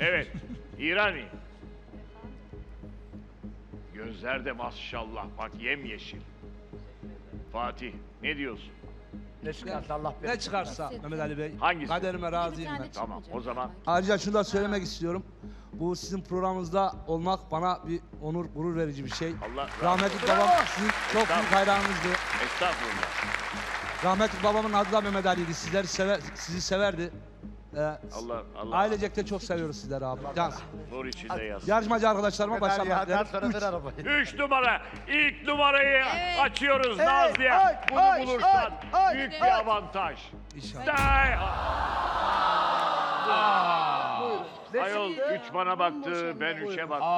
Evet. İrani. Gözler de maşallah bak yemyeşil. Fatih ne diyorsun? Ne çıkarsa Allah bilir. Ne çıkarsa Mehmet Ali Bey. Hangisi? Kaderime razıyım ben. Tamam, o zaman- Ayrıca şunu da söylemek istiyorum. Bu sizin programınızda olmak bana bir onur, gurur verici bir şey. Allah Rahmetli babam sizin çok büyük hayranınızdı. Estağfurullah. Rahmetli babamın adı da Mehmet Ali'ydi. Sizleri sever, sizi severdi. Ee, Allah Allah ailecek de çok seviyoruz sizleri abi. Can. nur içinde yaz. Yarışmacı arkadaşlarıma başarılar dilerim. Üç. numara. İlk numarayı Evet. açıyoruz Evet, Nazlı'ye. ay, Bunu ay, bulursan ay, ay, büyük ay. bir avantaj. İnşallah. Day. Ayol üç bana baktı, ben üçe baktım.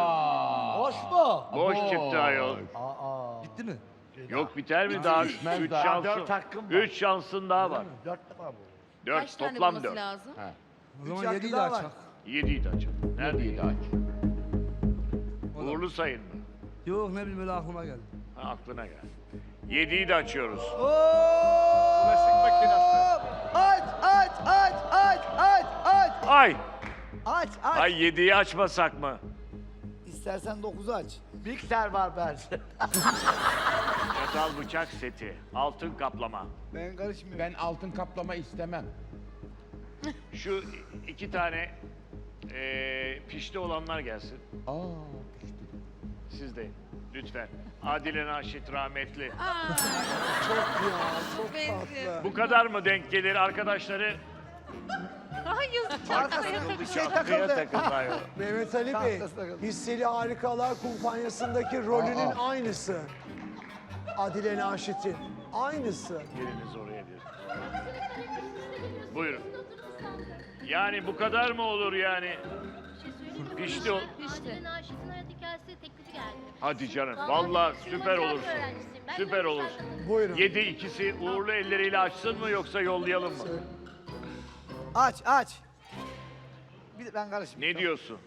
Boş mu? Boş çıktı ayol. Aa. Bitti mi? Yok biter mi daha? Üç şansın. Üç şansın daha var. Dört defa bu. Dört, Kaç tane toplam bulması dört. lazım? O Üç zaman hakkı yediyi de daha var. açak. Yediydi açalım. Neredeydi aç? O da- Uğurlu sayın mı? Yok ne bileyim öyle aklıma geldi. Ha, aklına gel. Yediyi de açıyoruz. Bulaşık makinesi. Aç, aç, aç, aç, aç, aç. Ay! Aç, aç. Ay yediyi açmasak mı? İstersen 9'u aç. Mikser var bence. Çatal bıçak seti. Altın kaplama. Ben karışmıyorum. Ben altın kaplama istemem. Şu iki tane eee pişti olanlar gelsin. Aa, Siz de lütfen. Adile Naşit rahmetli. Aa, Çok ya, çok benziyor. tatlı. Bu kadar mı denk gelir arkadaşları? Ay yazık. Arkasına bir şey takıldı. takıldı. Mehmet Ali Bey, Tahtası takıldı. Hisseli Harikalar kumpanyasındaki rolünün aynısı. Adile Naşit'in. Aynısı. Geliniz oraya diyor. Buyurun. Yani bu kadar mı olur yani? Pişti o. İşte. Naşit'in hayat hikayesi teklifi geldi. Hadi canım. Vallahi süper olursun. Süper olursun. Buyurun. Yedi ikisi uğurlu elleriyle açsın mı yoksa yollayalım mı? Aç, aç. Bir ben karışmıyorum. Ne diyorsun?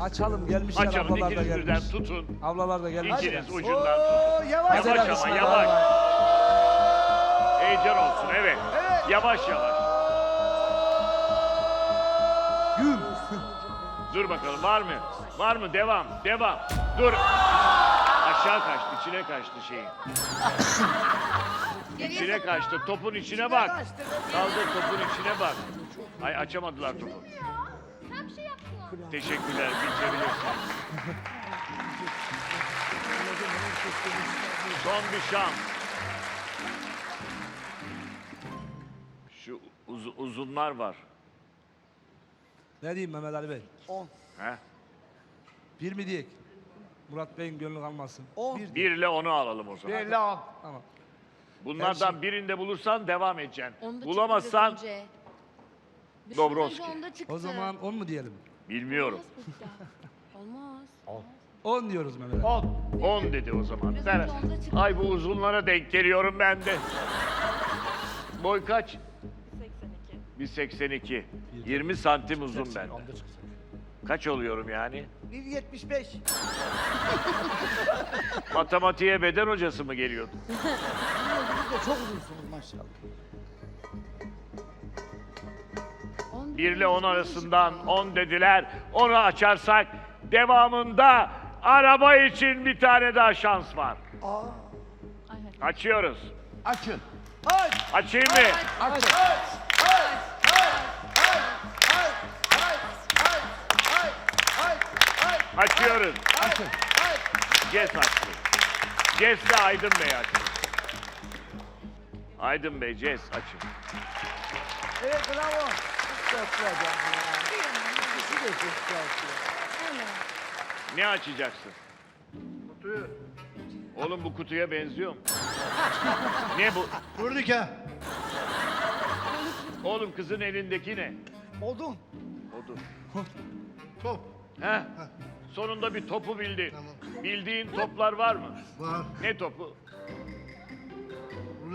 Açalım gelmişler Açalım ablalar da ikiniz birden gelmiş. tutun. Ablalar da gelmiş. İkiniz Oo, ucundan tutun. yavaş. Güzel Yavaş yapmışsın, ama bravo. yavaş. Heyecan olsun evet. Yavaş yavaş. Güm. Dur bakalım var mı? Var mı? Devam. Devam. Dur. Aşağı kaçtı. içine kaçtı şeyin. İçine kaçtı. Topun içine bak. Kaldır topun içine bak. Ay açamadılar topu. Şey. Teşekkürler. Geçebilirsin. Son bir şans. Şu uz- uzunlar var. Ne diyeyim Mehmet Ali Bey? He? Bir mi diyek? Murat Bey'in gönlü kalmasın. On. Bir. Bir ile onu alalım o zaman. Bir lan. Tamam. Bunlardan birinde bulursan devam edeceksin. Bulamazsan. Biraz Dobrovski. O zaman 10 mu diyelim? bilmiyorum. Olmaz. 10 diyoruz Mehmet Ali. On. 10 dedi o zaman. Biraz Ben-. Ay bu uzunlara denk geliyorum ben de. Boy kaç? 82. 1.82. 20 santim uzun bende. Kaç oluyorum yani? 1.75. Matematiğe beden hocası mı geliyordu? De çok uzunsunuz maşallah. 1 ile 10 arasından 10 dediler. Onu açarsak devamında araba için bir tane daha şans var. Hadi. Açıyoruz. açın. Aç. Açayım mı? Açın. Açıyoruz. Açın. Ces açtı. Ces de Aydın Bey açtı. Aydın Bey, Ces açın. Evet bravo. Çok güzel ya. İkisi de çok tatlı. Ne açacaksın? Kutuyu. Oğlum bu kutuya benziyor mu? ne bu? Vurduk ha. Oğlum kızın elindeki ne? Odun. Odur. Top He? Sonunda bir topu bildin. Bildiğin toplar var mı? var, Ne topu?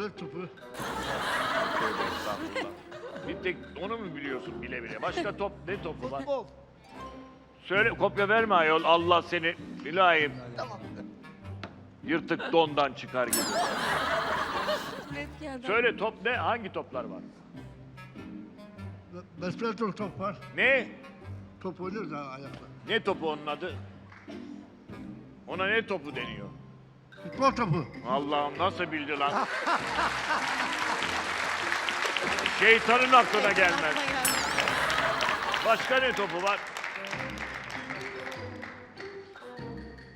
Rulet topu, Tövbe estağfurullah. Bir tek onu mu biliyorsun bile bile? Başka top ne topu var? Futbol. Söyle kopya verme ayol Allah seni bilahim. Yırtık dondan çıkar gibi. Söyle top ne? Hangi toplar var? besmele top var, Ne? Top oynuyoruz ha ayakta. Ne topu onun adı? Ona ne topu deniyor? Futbol topu. Allah'ım nasıl bildi lan? Şeytanın aklına gelmez. Başka ne topu var?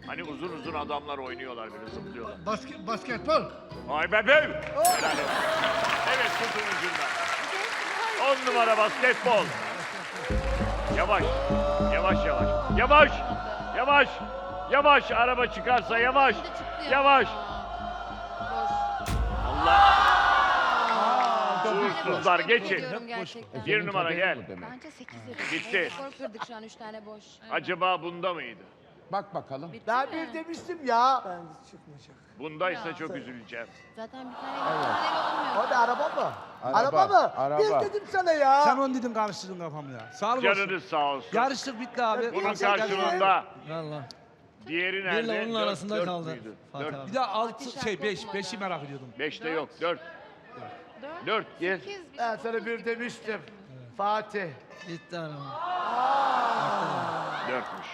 Hani uzun uzun adamlar oynuyorlar böyle zıplıyorlar. Basket, basketbol. Ay bebeğim. Helal olsun. Evet tutun ucundan. On numara basketbol. Yavaş. Yavaş yavaş. Yavaş. Yavaş. Yavaş. Araba çıkarsa yavaş. Bir. Yavaş. Allah. Uğursuzlar geçin. Bir numara gel. Bence 8 dedim. Gitti. Skor kırdık şu an 3 tane boş. Acaba bunda mıydı? Bak bakalım. Mi? bir demiştim ya. Bence çıkmayacak. Bundaysa Ya. çok üzüleceğim. Zaten bir tane evet. olmuyor. Hadi araba mı? Araba, Araba, mı? araba. Bir dedim sana ya. Sen onu dedin karıştırdın kafamı ya. Sağ olun. Canınız sağ olsun. Yarıştık bitti abi. Bunun karşılığında Valla. Diğeri Birle nerede? onun Dört- arasında dört kaldı. müydü? Fatih Dört. abi. Bir de altı şey beş, beşi merak ediyordum. Beşte yok. Dört. 4. Dört. Gel. 8. Ben sana bir demiştim. Fatih. Bitti araba. Dörtmüş.